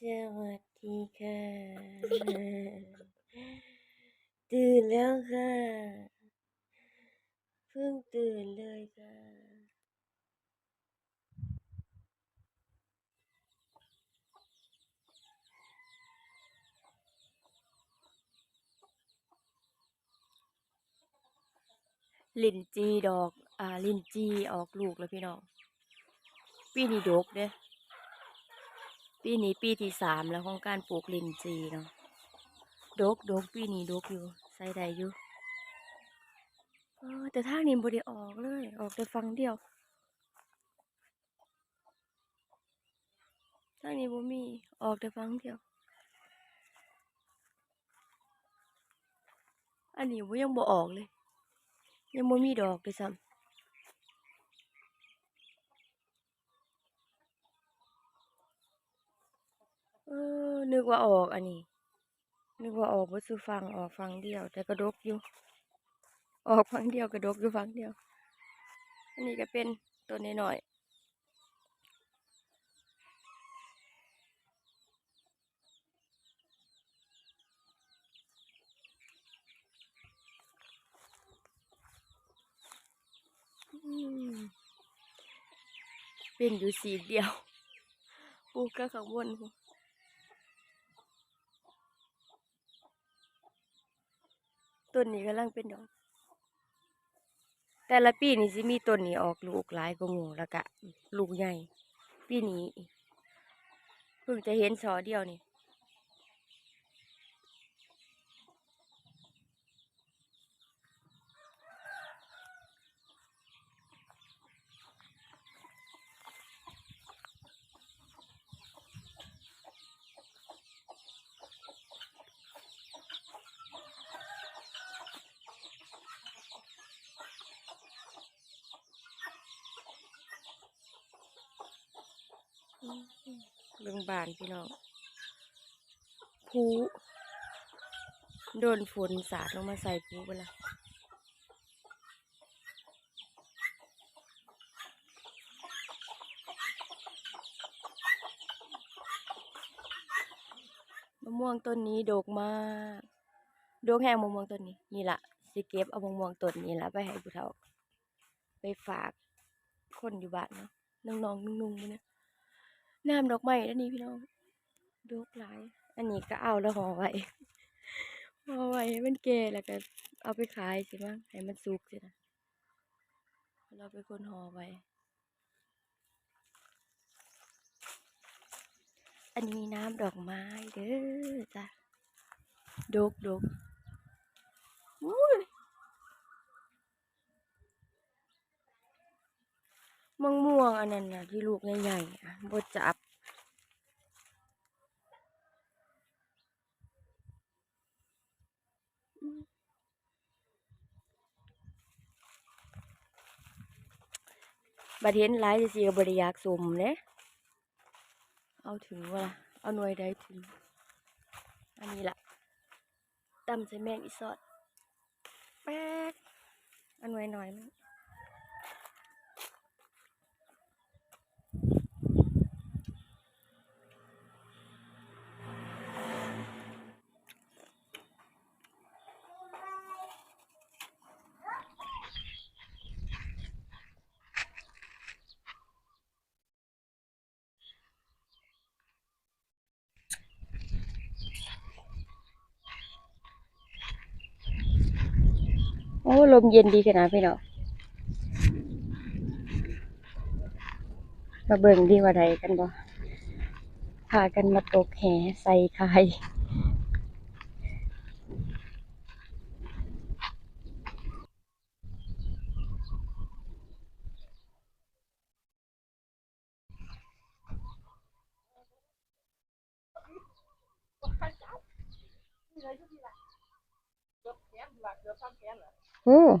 สวัสดีค่ะ ตื่นแล้วค่ะ เพิ่งตื่นเลยค่ะ ลินจีดอก อ่า ลินจีออกลูกแล้วพี่น้อง ปีนี้ดกเด้ ปีนี้ปีที่สามแล้วของการปลูกลินจีเนาะดกดกปีนี้ดกอยู่ใส่ได้อยู่แต่ทางนี้บ่ได้ออกเลย ออกแต่ฟังเดียวทางนี้บ่มีออกแต่ฟังเดียว อันนี้บ่ยังบ่ออกเลย ยังบ่มีดอกเลยซ้ำ ออนึกว่าออกอันนี้ นึกว่าออกบ่ซุฟังออกฟังเดียว แต่ก็ดกอยู่ ออกฟังเดียวก็ดกอยู่ฟังเดียว อันนี้ก็เป็นต้นน้อยๆอืมเป็นอยู่สีเดียว ปูกก็ข้างบนพู้น ต้นนี้กำลังเป็นดอก แต่ละปีนี่สิมีต้นนี้ออกลูกหลายกว่าหมู่แล้วก็ลูกใหญ่ ปีนี้เพิ่งจะเห็นสอเดียวนี่ เรื่องบานพี่น้องภูโดนฝนสาดลงมาใส่ภูไปละมะม่วงต้นนี้ดกมากดกแห้งมะม่วงต้นนี้ นี่ละสิเก็บเอามะม่วงต้นนี้ละไปให้ผู้เฒ่า ไปฝากคนอยู่บ้านเนาะน้องๆนุ่งๆเนี่ย น้ำดอกไม้อันนี้พี่น้องดอกหลาย อันนี้ก็เอาแล้วห่อไว้ห่อไว้ให้มันแก่แล้วก็เอาไปขายสิมั้งให้มันสุกสินะเราเป็นคนห่อไว้ อันนี้น้ำดอกไม้เด้อจ้ะดกดกอุ้ย มังม่วงอันนั้นนะที่ลูกใหญ่ๆอะบดจับบัดเห็นหลายจะสิก็บ่ได้อยากสมเด้เอาถึงว่าเอาหน่วยใดถึง อันนี้ล่ะตำใส่แมงอีสอดแป๊กเอาหน่วยหน่อยมั้ ลมเย็นดีขนาดพี่เนาะมาเบิ่งดีกว่าใดกันบ่พากันมาตกแหใส่คาย 哦。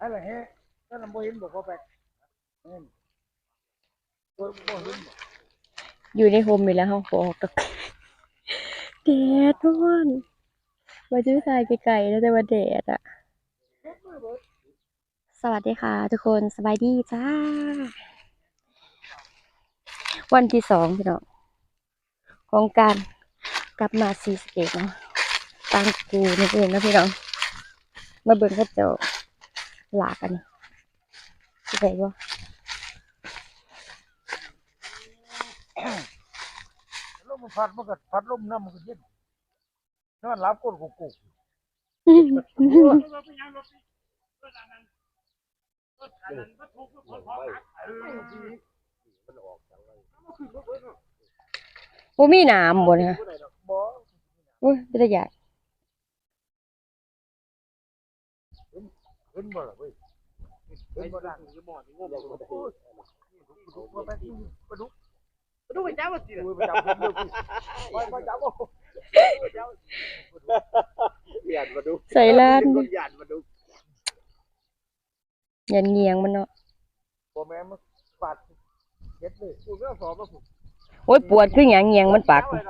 อะไรเฮ้ถ้าลำโพเห็นบอกว่าไปเห็นบ่บ่เห็นบ่อยู่ในโฮมนี่แหล้วเฮาขอออกตะแดดร้อนมาซื้อทรายไกลๆแล้วแต่ว่าแดดอะสวัสดีค่ะ ทุกคนสบายดีจ้า วันที่สองพี่น้องของการกลับมาซีสะเกตเนาะตังกูนี่เองนะพี่น้อง มาเบิ่งเขาเจ้า หลากกันสิไปบ่ลมมันพัดมันก็พัดลมน้ำมันก็เย็นนอนรับก้นกุกกุกบ่มีน้ำบ่เนี่ยบ่โอ้ยเป็นตาใหญ่ เห็นบ่ล่ะเว้ยเห็นบ่ดังจะบ่นี่งมบ่ได้โอ้ยดุกบ่ไปปลาดุกดูไปจ้าว่าสิดูไปจับผมดูไปไปจับโอ้หยาดมาดูใส่ล้านคนหยาดมาดูยันเงียงมันเนาะบ่แม่มันปาดเฮ็ดเลยกูก็สอบมาผูกโอ้ยปวดคือหยังเงียงมันปากอยู่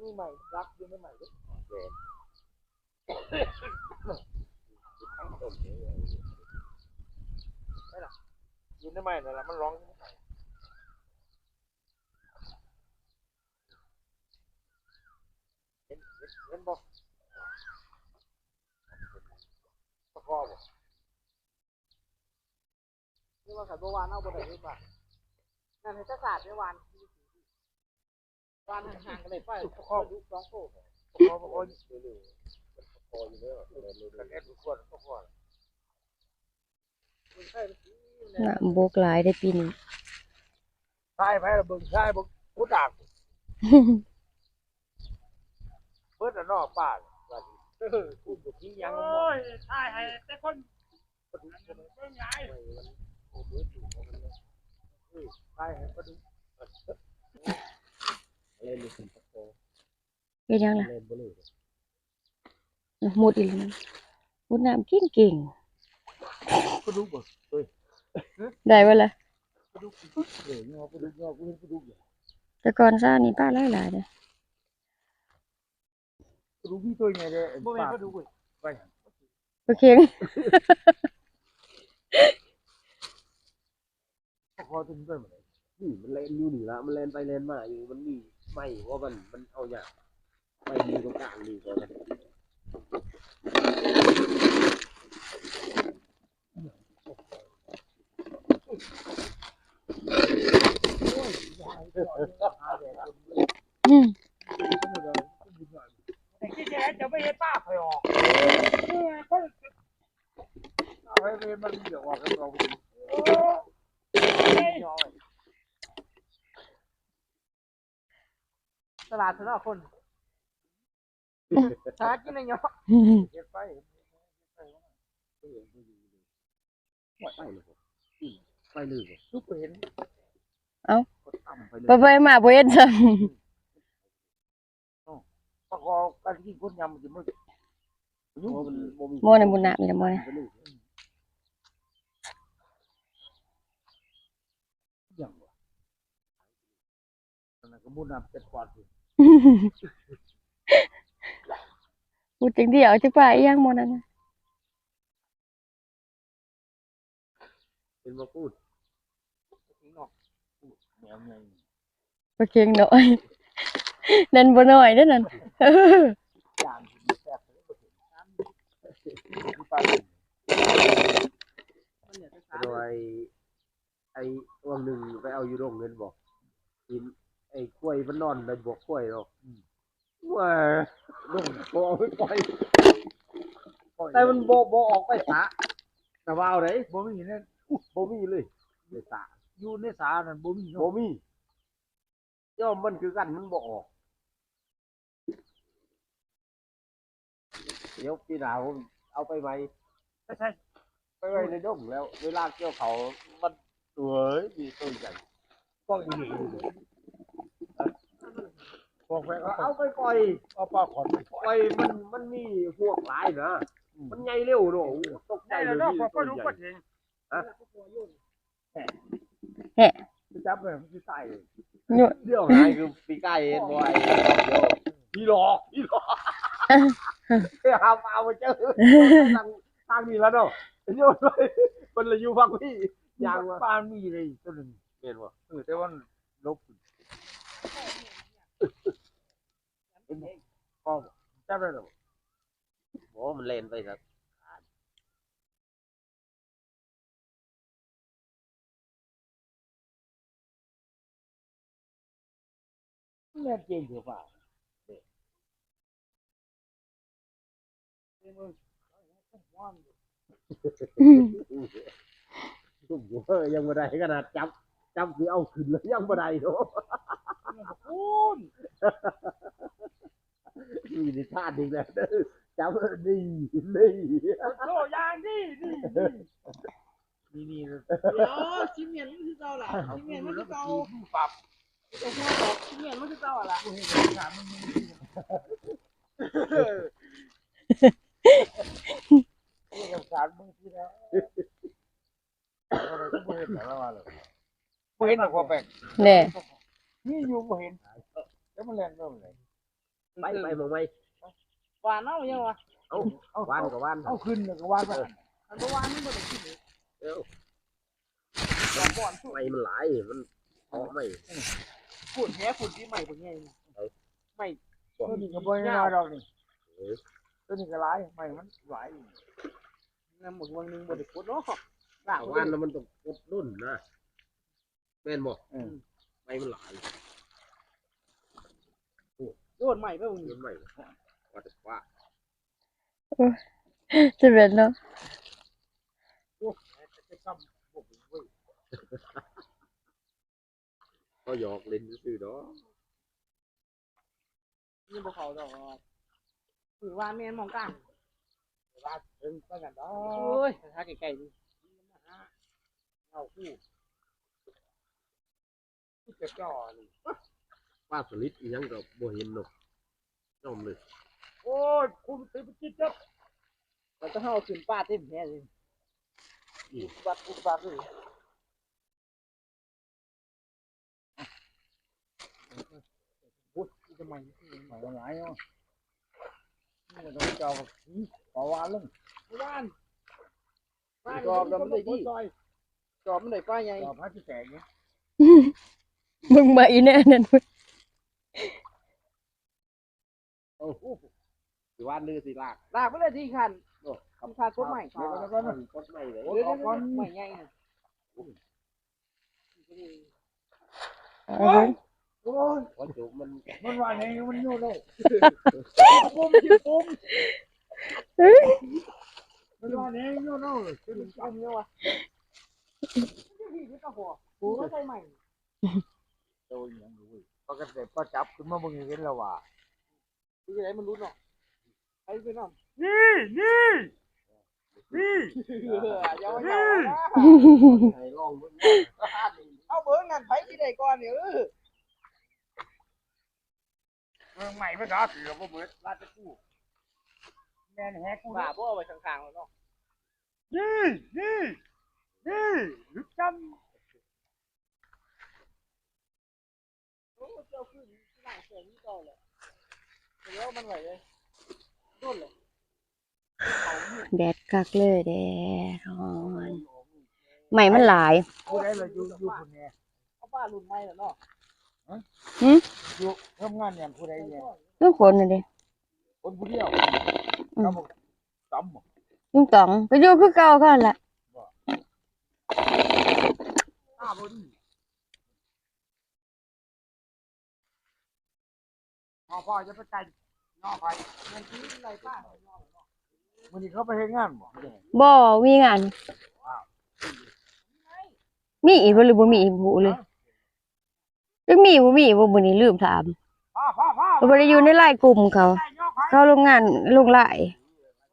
ในใหม่อยู่ในใหม่เอาเบิ่งมันมีใหม่รักอยู่ในใหม่ด้วยอยู่ในใหม่นั่นแหละมันร้องเห็นเห็นเห็นบ่ตะกอบ่นี่ว่าขันเมื่อวานเอาบนไหนดีกว่านั่นให้ศาสตร์เมื่อวาน วานห่างๆกันเลยไปตะกอยุคสองโซ่ตะกอตะกออยู่เรื่อยๆตะกออยู่เรื่อยๆกันแอดทุกคนตะกอมันใช่น้ำโบกหลายได้ปีนี้ใช่ไหมล่ะเบิ่งใช่เบิ่งกูดากเบิดอะนอกป้าว่าดิเออกูบ่ทิ้งยังมันบ่โอ้ยตายให้แต่คนปลาดุกใช่ไหมเบิ่งหลายโอ้เบิดอยู่ของมันเลยเออใช่ให้ปลาดุก เล่นดูสิตะโกเป็นยังล่ะเล่นบ่เลยมุดอีหลีมุดน้ำเก่งเก่งปลาดุกบ่เฮ้ยๆได้เวล่ะปลาดุกเออเงาปลาดุกเงากูเห็นปลาดุกอยู่แต่ก่อนซ่านี่ป้าหลายหลายเลยปลาดุกมีตัวใหญ่เลยบ่แม่นก็ดูเว้ยไปหยังโอเคงตะกอถึงได้บ่ได้นี่มันเล่นอยู่นี่ละมันเล่นไปเล่นมาอยู่มันมี ไม่ว่ามันมันเอาอย่างไปมีตรงกลางนี่ก่อนอืมไอ้ที่แท้จะไม่ให้ป้าคอยออกเอาให้เวรมันเดี๋ยวออกกันเรา ตลาดสนอคนหากินอะไรเนาะเก็บไปไปเลยไปเลยทุกเห็นเอ้ากดต่ำไปเลยบ่ไปมาบ่เห็นซ้ํตะกอการที่คนยำมันจะมึกยุ่งมันบ่มีโมนะบุญน้ำนี่นะโมนะอย่างวะนั่นก็มุดน้ำเป็ดกวาดสิ พูดจังเดียวจักว่าอีหยังโมนั่นน่ะเป็นมาพูดแมวไงโอเคงน้อยนั่นบ่น้อยเด้อนั่นจานกินแซ่บเลยบ่เห็นน้ำมีปลาดุกมันเนี่ยจะไปโดยไอ้วันหนึ่งไปเอาอยู่โรงเงินบอกกินไอ้กล้วยมันนอนในบวกกล้วยหรอกว่าลงโบเอาไปปล่อยแต่มันโบโบออกไปสาแต่ว่าเอาไหนบ่มีเนี่ยโบมีเลยในสาอยู่ในสานั่นบ่มีโบเนาะมีย่อมมันคือกันมันบ่ออกเดี๋ยวพี่หนาวผมเอาไปไหมไม่ใช่ไปไว้ในดงแล้ว เวลาเกี่ยวเขามันสวยมีต้นใหญ่ก็อีห ลีบอกไปเอาเอาไปปล่อยเอาปลาขอนไปปล่อยปล่อยมันมันมีพวกหลายนะมันใหญ่เร็วเนอะตกใจได้เลแล้วยเนาะนี่พอก็ต้นรู้ใหญ่ก็เองไปจับเลยมันสิตายเลยอยู่เดี๋ยวหายคือปีไก่เห็นบ่ไอ้เดี๋ยวพี่หลอกพี่หลอกเฮ้ยเอาเอามาเจอทางทางนี้แล้วเนาะโยนไปมันเลยอยู่ฝั่งพี่ยางวะปลามีเลยตัวหนึงเห็นบ่เออแต่ว่าลบ ก็จับได้แล้วโอ้มันเล่นไปครับแม่นเก่งเถอะป่าทุ่มหัวยังบ่ได้ขนาดจับจับคือเอาขึ้นแล้วยังบ่ได้เนาะ คุณมีในชาติหนึ่งแล้วเด้อจับนี่นี่โลยางนี่นี่นี่นี่เลยดี๋ยวชิมเมียนมันคือเก่าล่ะชิมเมียนมันคือเก่าปรับโอ้โหชิมเมียนมันคือเก่าอะล่ะสารมึงที่แล้วไม่เห็นแต่ละวันเลยบ่เห็นหรอกว่าแปลกแน่ นี่อยู่บ่เห็นแล้วมันแรงเริ่มเลยไปไปมองไหมหวานเนาะยังวะเอาเอาวานกับวานเอาขึ้นแล้วก็วานไปอันบ่หวานมันบ่ได้กินเลยเอ้าหวานบ่อนไม่มันหลายมันออกไม่ฝุ่นแท้ฝุ่นที่ใหม่บ่ใหญ่นี่ไม่ตัวนี้ก็บ่ได้น้อยดอกนี่ตัวนี้ก็หลายไม่มันหลายน้ำหมดวังนึงบ่ได้กดเนาะลากวาว่านแล้วมันต้องกดรุ่นนะแม่นบ่เออ ไม่มันหลายโดนใหม่ไปบ่นี่มันไม่ว่าแต่ว่าจะเป็นเนาะก็หยอกเล่นซื่อๆเนาะนี่บ่เข้าดอกคือว่าแม่นมองกลางถึงไปกันดอโอ้ยถ้าไกลๆนี่เอาคู่ที่ จะจ่อนี่ป้าสลิดอีหยังก็บ่เห็นเนาะน้อมเลยโอ้ยคุณติดจิตจับมันต้องเฮาขึ้นป้าเต็มแท้เลยบัดอุบัดเลยพุทธทำไมไม่หลายเนาะนี่ก็ต้องจ่อขอวานลงหวานจอบแล้วมันได้ดีจอบมันได้ป้าใหญ่จ่อพัดที่แตกเนี่ย มึงมาอีแน่นั่นเว้ยโอ้โหสิวานลือสิลากลากไปเลยที่คันคำคาดกดใหม่เดี๋ยวก็ต้องกดไม่เลยเดี๋ยวๆใหม่ใหญ่น่ะเอาเว้ยโอ้ยว่าจุมันมันว่าไงมันอยู่เลยปุ่มจิปุ่มมันว่าไงอยู่เนาะปุ่มปุ่มเนี่ยวะพี่พี่ก็หัวปูก็ใส่ใหม่ โตอย่างนี้ปกติก็จับขึ้นมาบางทีเห็นแล้วว่าดูยังไงมันรู้เนาะไอ้พี่น้องนี่นี่นี่อย่าว่าอย่าให้ลองมึงเอาเบิ้งงานไผที่ใดก่อนเนี่ยเออเมืองใหม่ไม่กล้าเสือบ่เบิดราชกู้แม่นแฮกกูบ้าบ่เอาไว้ข้างๆแล้วเนาะนี่นี่นี่ลึกจโอ้เจ้าขึ้นที่หลังเสียงนี่ก่อนเลยเดี๋ยวมันไหวเลยโดนเลยแดดกักเลยแดดร้อนใหม่มันหลายผู้ใดเราอยู่อยู่คนนี้เอาป้ารุ่นใหม่แล้วเนาะอยู่ทำงานอย่างผู้ใดเนี่ยลุงคนน่ะดิคนผู้เดียวอืมทำตำบ่ลุงต๋องก็อยู่คือเก่ากันล่ะตาบ่ดี พ่อพ่อจะไปไกลนอกไปเงินที่ไรป้าวันนี้เขาไปเฮ็ดงานบ่บ่มีงาน มีอีกบ่หรือบ่มีอีกบ่รู้เลยจักมีบ่มีบ่มื้อนี้ลืมถามพ่อพ่อพ่อก็บ่ได้อยู่ในไลน์กลุ่มเขา เข้าโรงงานลงไลน์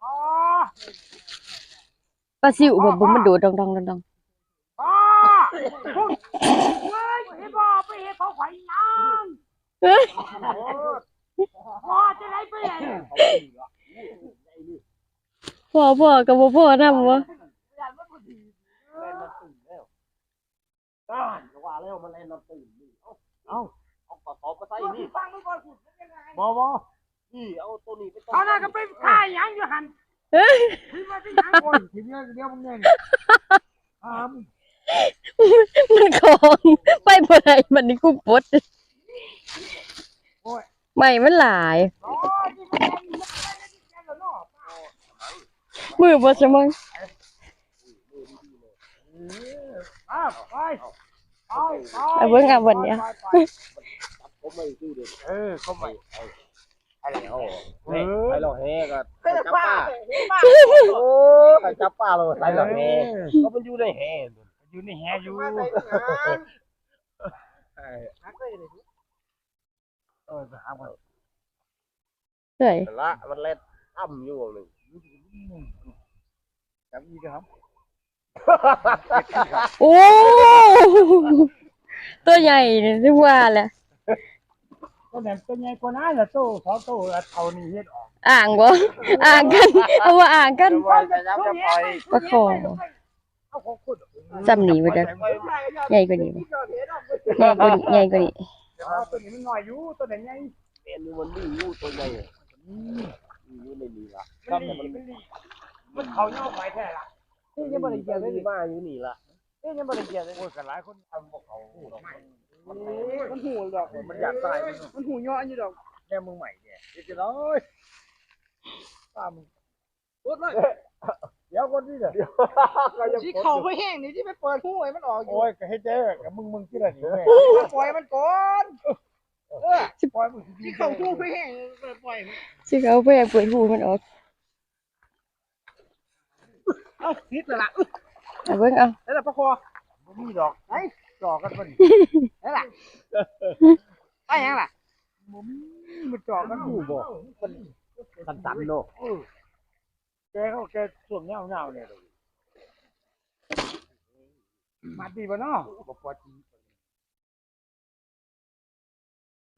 พ่อปลาซิวบ่บ่มันโดดดองๆดองพ่อพุ่งเฮ้ยเฮ็ดบ่ไปเฮ็ดเขาไฟยังๆเอ้ย พ่อจะได้ไปไหนพ่อพ่อก็บ่พ่อนำบ่ต้านว่าแล้วมันเล่นน้ำตื่นนี่เอาเอาเอากระสอบมาใส่นี่ฟังดูก่อนบ่บ่นี่เอาตัวนี้ไปเอาหน้าก็ไปถ่ายหยังอยู่หันเอ้ยที่มาที่หยังโอ้ยทีเดียวเดียวมึงเนี่ยอ้ามมันของไปบ่อได้มันนี่กูปลด โอ้ยไม่มันหลาย มือบ่ซะมั้งาวไปไปไปเอาเบิ่งเอาวันเนี้ยไม่ซื้เด็ดเออเข้าไอะไรเอาเออใส่เราแห่ก็จับป้าโอ้ใส่จับป้าเราใส่เราแห่ก็มันอยู่ในแห่อยู่ในแหอยู่ เออไปหามันเฮ้ยละมันเล่นอ้ำอยู่หนึ่งจับอีกครับ โอ้ตัวใหญ่นี่นึกว่าแหละก็แหนมเป็นไงกว่านั้นล่ะโตสองโตเอานี่เฮ็ดออกอ่างบ่อ่างกันเอาว่าอ่างกันว่าจะยับจะปล่อยประคองเอาของคุณจำหนีไว้เด้อใหญ่กว่านี้บ่ใหญ่กว่านี้ใหญ่กว่านี้ เอาตัวนี้มันน้อยอยู่ตัวไหนใหญ่เป็นมันนี่อยู่ตัวใหญ่อยู่ในนี้ละมันหลีมันหลีมันเขาย่อไปแท้ล่ะนี่ยังบ่ได้เกี่ยวเลยนี่มาอยู่นี่ละนี่ยังบ่ได้เกี่ยวเลยโอ้ยกันหลายคนทำบ่เขาดอกไม้มันหูดอกมันอยากตายมันมันหูย้อนอยู่ดอกแน่มึงใหม่เนี่ยเดี๋ยวจะน้อยตามมึงรถเลย เดี๋ยวคนนี้เด้อที่เขาไปแห้งนี่ที่ไปเปิดหูไอ้มันออกอยู่โอ้ยก็ให้เจ๊กับมึงมึงที่ละนี่แม่ปล่อยมันก่อนปล่อยมึงที่เขาหูไปแห้งปล่อยมันสิเขาไปเปิดหูมันออกเอาพิษละเอาเบิ่งเอาแล้วแต่ประคอบ่มีดอกไอ้ดอกกันบ่นี่แล้วล่ะไปยังล่ะบ่มีมันจอกกันอยู่บ่สันๆเนาะเออ แกเขาแกส่วงเงาๆเนี่ยมาดีบ่เนาะบ่ปวดที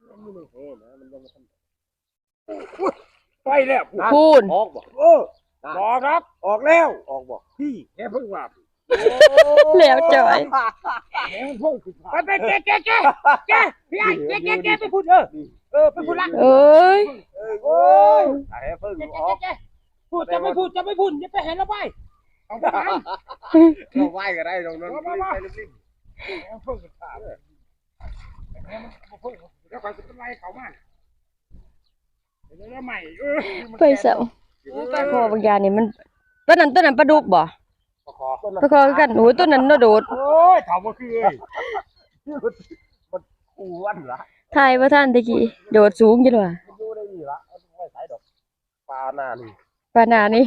มันอยู่ในแห่นะมันยังไม่ทันไปแล้วพูนออกบ่โอ้บอกครับ ออกแล้ว ออกบ่พี่แกเพิ่งว่าแล้วจอยแกมันพุ่งขึ้นไปไปแกแกแกแกพี่ไอ้แกแกแกไปพูดเออเออไปพูดละเอ้ยโอ้ยไอ้เพิ่งแกออกแก พูดจะไม่พูดจะไม่พูดอย่าไปเห็นแล้วไปเอาไปเราไหวก็ได้ตรงนั้นไปรีบแกพุ่งขึ้นขาแกมันพุ่งแล้วคอยจะไล่เขามาเดี๋ยวแล้วใหม่เออไปเสาคอบางอย่างนี่มันตัวนั้นตัวนั้นปลาดุกบ่ประคอปลาคอกันโอ้ยตัวนั้นน่ะโดดโอ้ยเขาบ่คือเอ้ยคู่วันละถ่ายบ่ทันตะกี้โดดสูงจังว่ามันอยู่ในนี่ละไม่ใส่ดอกปลาหน้านี่ ปานหนานี่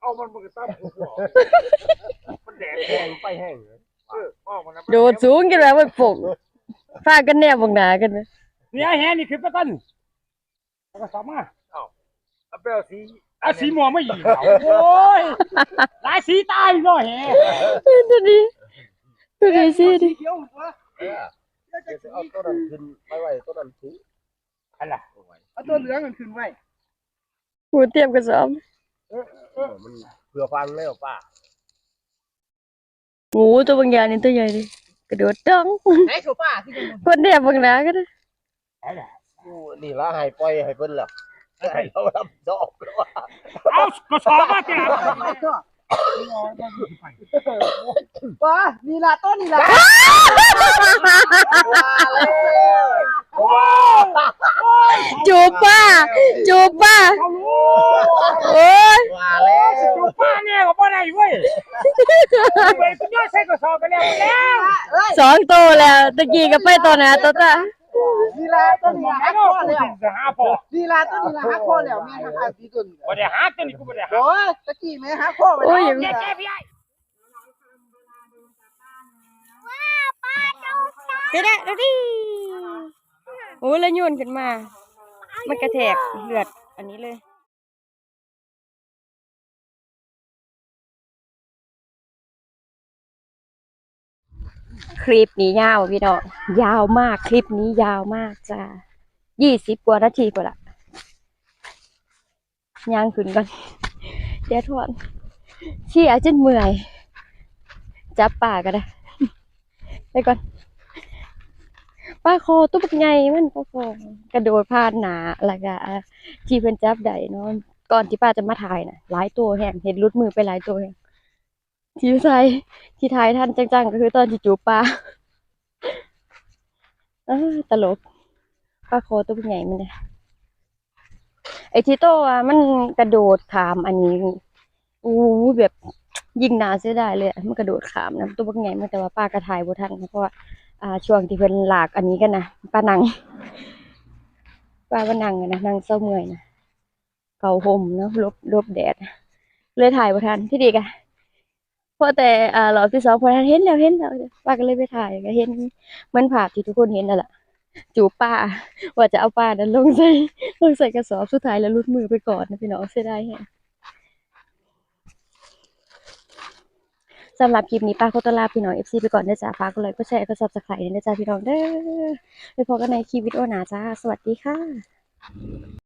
เอามันมันก็ตั้มหัวมันแดดแห้งไปแห้งเออพ่อมันนะโดดสูงจังว่ามันปกฟากันแนบบางหน้ากันเนี่ยแฮนี่คือปะกันแล้วก็สามารถเอาเอาไปเอาสีเอาสีม่วงไม่หยีเขาโอ้ยหลายสีตายเนาะแฮตัวนี้ตัวนี้สิดิเขียวหัวเออเดี๋ยวจะเอาต้นนั้นขึ้นไปไว้ต้นนั้นสูงอะไรเอาตัวเหลืองมันขึ้นไว้ หูเตรียมกระสอบมันเผื่อฟังแล้วป้าหมูตัวบางอย่างนี่ตัวใหญ่ดิกระโดดจ้องไหนโซฟาที่เป็นคนแนบบางหน้ากันอะไรนี่ละให้ปล่อยให้เพิ่นแล้วให้เรารับดอกแล้วว่าเอากระสอบมาแกป้านี่ละต้นนี่ละ ว่าแล้ว สองโตแล้วตะกี้ก็ไปตัวหนะตัวตาลีลาต้นนี้หักก็คอกูแล้วจะหาพ่อลีลาต้นนี้หักคอแล้วแม่หักอาสีต้นบ่ได้หาตัวนี้กูบ่ได้หาโอ้ยตะกี้แม่หักคอไปโอ้ยแล้วแกพี่ไอ้เดี๋ยวนะเดี๋ยวดิโอ้ยแล้วโยนขึ้นมา มันกระแทกเลือดอันนี้เลย คลิปนี้ยาวพี่น้องยาวมากคลิปนี้ยาวมากจ้ายี่สิบกว่านาทีกว่าละย่างขึ้นก่อนเดี๋ยวทวนเชี่ยจนเมื่อย จับป่าก็ได้ไปก่อนป้าคอตุ๊บกใหญ่มันป้าคอกระโดดผ่านหนาแล้วก็ที่เพิ่นจับได้เนาะก่อนที่ป้าจะมาถ่ายนะหลายตัวแห่งเห็นรุดมือไปหลายตัวแห่ง ที่ใส่ที่ถ่ายท่านจังๆก็คือตอนที่จูปลาตลกป้าโคตุ๊บกใหญ่มันเนี่ยไอที่โตอะมันกระโดดขามอันนี้อู้แบบยิงนาเสียดายเลยมันกระโดดขามนะตัวบักใหญ่มันแต่ว่าป้ากระถ่ายบทันนะเพราะว่าอ่าช่วงที่เพิ่นหลากอันนี้กันนะป้านังป้าว่านังนะนังเศร้าเมื่อยนะเกาห่มเนาะลบลบแดด เลยถ่ายบ่ทันที่ดีกะ เพราะแต่อ่ารอบที่สองพอทันเห็นแล้วเห็นแล้วป้าก็เลยไปถ่ายก็เห็นเหมือนภาพที่ทุกคนเห็นนั่นแหละจูป้า ว่าจะเอาป้านั้นลงใส่ลงใส่กระสอบสุดท้ายแล้วลุดมือไปก่อนนะพี่น้องเสียดายแฮะสำหรับคลิปนี้ป้าโคตรลาพี่น้อง FC ไปก่อนเด้อจ้าฝากกดไลค์กดแชร์กด Subscribe ด้วยนะจ้าพี่น้องเด้อไปพบกันในคลิปวิดีโอหน้าจ้า สวัสดีค่ะ